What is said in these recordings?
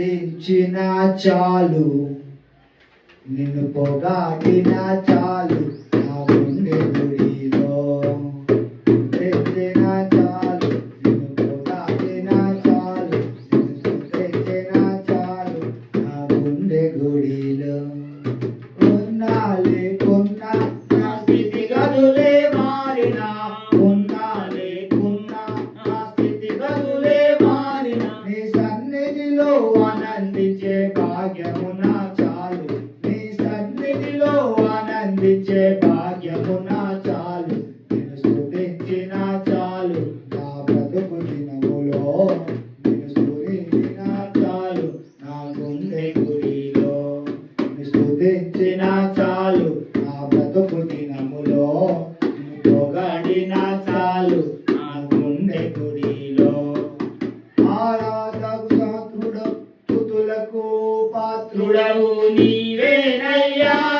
కీర్తించిన చాలు. నిన్ను పొగాడిన చాలు. దేవుని గుడిలో స్థుతించిన చాలు. నా బ్రతుకు దినములో పొగడిన చాలు. నా గుండె గుడిలో ఆరాధకు శాత్రుడవు స్థుతులకు పాత్రుడవు. నీవేనయ్యా.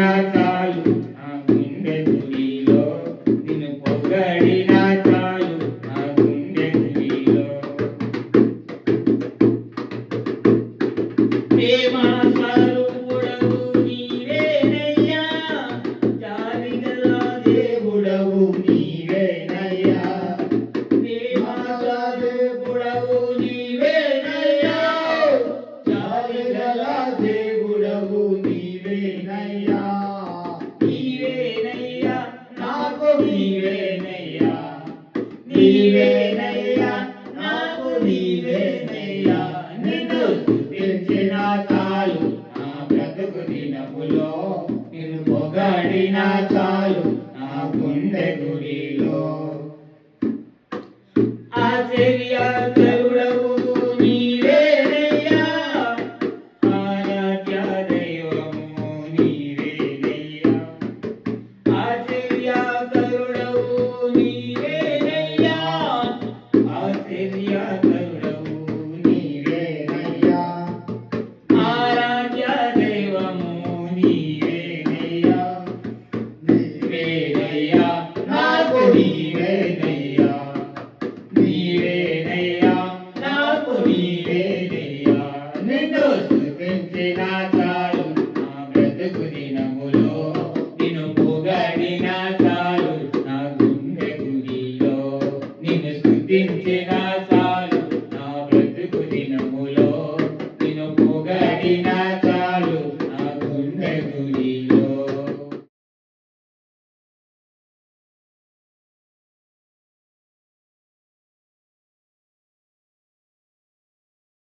Krishna నీవేనయ్యా నీవేనయ్యా నాకు నీవేనయ్యా నీవేనయ్యా నాకు నీవేనయ్యా నిన్ను పిలిచిన చాలు నా బ్రతుకు దినములో చాలు నా గుండె గురి entender.